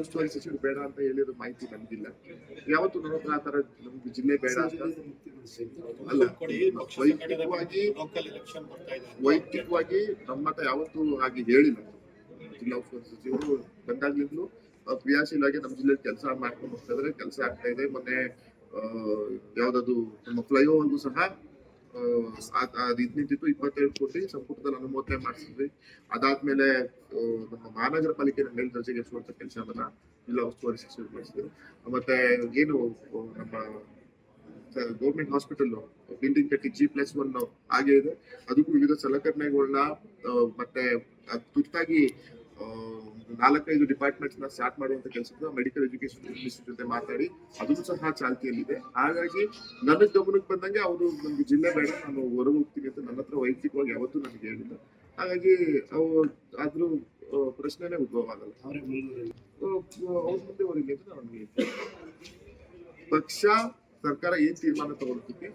ಉಸ್ತುವಾರಿ ಸಚಿವರು ಬೇಡ ಅಂತ ಹೇಳಿರೋ ಮಾಹಿತಿ ನಮಗಿಲ್ಲ ಯಾವತ್ತು ನನ್ನ ಹತ್ರ ಆತರ ನಮ್ಗೆ ಜಿಲ್ಲೆ ಬೇಡ ಅಂತ? ಅಲ್ಲ ವೈಯಕ್ತಿಕವಾಗಿ ವೈಯಕ್ತಿಕವಾಗಿ ನಮ್ಮ ಹತ್ರ ಯಾವತ್ತು ಹಾಗೆ ಹೇಳಿಲ್ಲ. ಜಿಲ್ಲಾ ಉಸ್ತುವಾರಿ ಸಚಿವರು ಬಂದಾಗ್ಲಿಂದಲೂ ಆ, ಕ್ರಿಯಾಶೀಲವಾಗಿ ನಮ್ಮ ಜಿಲ್ಲೆಯಲ್ಲಿ ಕೆಲಸ ಮಾಡ್ಕೊಂಡು ಹೋಗ್ತಾ ಇದ್ರೆ ಕೆಲಸ ಆಗ್ತಾ ಇದೆ. ಮೊನ್ನೆ ಯಾವ್ದಾದ್ರು ಯಾವ್ದದು ನಮ್ಮ ಫ್ಲೈಓವರ್ಗೂ ಸಹ ಇದ್ ನಿಂತಿತ್ತು ಇಪ್ಪತ್ತೇಳು ಕೋಟಿ ಸಂಪುಟದಲ್ಲಿ ಅನುಮೋದನೆ ಮಾಡಿಸಿದ್ವಿ. ಅದಾದ್ಮೇಲೆ ನಮ್ಮ ಮಹಾನಗರ ಪಾಲಿಕೆ ಮೇಲ್ದರ್ಜೆಗೆ ಕೆಲಸ ಕೆಲಸವನ್ನ ಜಿಲ್ಲಾ ಉಸ್ತುವಾರಿ ಸಚಿವರು ಮಾಡಿಸಿದ್ರು. ಮತ್ತೆ ಏನು ನಮ್ಮ ಗೌರ್ಮೆಂಟ್ ಹಾಸ್ಪಿಟಲ್ ಬಿಲ್ಡಿಂಗ್ ಕಟ್ಟಿ ಜಿ ಪ್ಲಸ್ ಒನ್ ಆಗಿದೆ. ಅದಕ್ಕೂ ವಿವಿಧ ಸಲಕರಣೆಗಳನ್ನ ಮತ್ತೆ ತುರ್ತಾಗಿ ನಾಲ್ಕೈದು ಡಿಪಾರ್ಟ್ಮೆಂಟ್ಸ್ನ ಸ್ಟಾರ್ಟ್ ಮಾಡುವಂತ ಕೆಲಸ ಮೆಡಿಕಲ್ ಎಜುಕೇಶನ್ ಮಿನಿಸ್ಟರ್ ಜೊತೆ ಮಾತಾಡಿ ಅದು ಸಹ ಚಾಲ್ತಿಯಲ್ಲಿದೆ. ಹಾಗಾಗಿ ನನ್ನ ಗಮನಕ್ಕೆ ಬಂದಂಗೆ ಅವರು ನಮ್ಗೆ ಜಿಲ್ಲೆ ಬೇಡ ನಾನು ಹೊರಗೆ ಹೋಗ್ತೀನಿ ಅಂತ ನನ್ನ ಹತ್ರ ವೈಯಕ್ತಿಕವಾಗಿ ಯಾವತ್ತೂ ನನಗೆ ಹೇಳಿಲ್ಲ. ಹಾಗಾಗಿ ಅವು ಅದ್ರ ಪ್ರಶ್ನೆನೇ ಉದ್ಭವ ಆಗಲ್ಲ ಅವರೇ ಮುಂದೆ ಹೊರಗೆ ಅಂತ ನನಗೆ ಪಕ್ಷ ಸರ್ಕಾರ ಏನ್ ತೀರ್ಮಾನ ತಗೊಳ್ತೀವಿ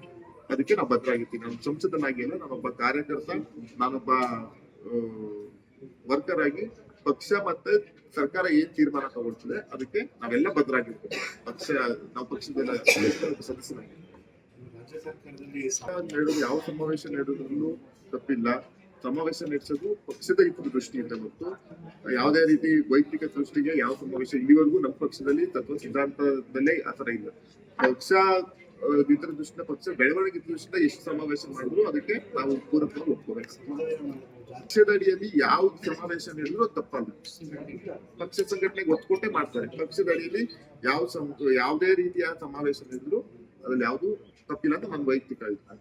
ಅದಕ್ಕೆ ನಾವು ಬದ್ಧರಾಗಿರ್ತೀನಿ ನಾನು ಸಂಸದನಾಗಿ ಅಲ್ಲ ನಾನೊಬ್ಬ ಕಾರ್ಯಕರ್ತ ನಾನೊಬ್ಬ ವರ್ಕರ್ ಆಗಿ ಪಕ್ಷ ಮತ್ತೆ ಸರ್ಕಾರ ಏನ್ ತೀರ್ಮಾನ ತಗೊಳ್ತದೆ ಅದಕ್ಕೆ ನಾವೆಲ್ಲ ಬದ್ಧರಾಗಿರ್ತೀವಿ ಪಕ್ಷ ನಾವು ಪಕ್ಷದೆಲ್ಲ ಸದಸ್ಯರಾಗಿ ರಾಜ್ಯ ಸರ್ಕಾರದಲ್ಲಿ ನಡೆದು ಯಾವ ಸಮಾವೇಶ ನಡೆಯೋದ್ರಲ್ಲೂ ತಪ್ಪಿಲ್ಲ. ಸಮಾವೇಶ ನಡೆಸೋದು ಪಕ್ಷದ ಹಿತದ ದೃಷ್ಟಿಯಿಂದ ಮತ್ತು ಯಾವುದೇ ರೀತಿ ವೈಯಕ್ತಿಕ ದೃಷ್ಟಿಗೆ ಯಾವ ಸಮಾವೇಶ ಇಲ್ಲಿವರೆಗೂ ನಮ್ಮ ಪಕ್ಷದಲ್ಲಿ ತತ್ವ ಸಿದ್ಧಾಂತದಲ್ಲೇ ಆತರ ಇಲ್ಲ. ಪಕ್ಷ ಇತರ ದೃಷ್ಟಿಯಿಂದ ಪಕ್ಷ ಬೆಳವಣಿಗೆ ದೃಷ್ಟಿಯಿಂದ ಎಷ್ಟು ಸಮಾವೇಶ ಮಾಡಿದ್ರು ಅದಕ್ಕೆ ನಾವು ಪೂರಕವಾಗಿ ಒಪ್ಕೋಬೇಕು. ಪಕ್ಷದ ಅಡಿಯಲ್ಲಿ ಯಾವ ಸಮಾವೇಶ ನಡೆದ್ರು ತಪ್ಪಲ್ಲ. ಪಕ್ಷ ಸಂಘಟನೆಗೆ ಒತ್ಕೊಟ್ಟೆ ಮಾಡ್ತಾರೆ. ಪಕ್ಷದ ಅಡಿಯಲ್ಲಿ ಯಾವ ಯಾವುದೇ ರೀತಿಯ ಸಮಾವೇಶ ನಡೆದ್ರು ಅದ್ರಲ್ಲಿ ಯಾವುದು ತಪ್ಪಿಲ್ಲ ಅಂತ ನನ್ನ ವೈಯಕ್ತಿಕ ಅಭಿಪ್ರಾಯ.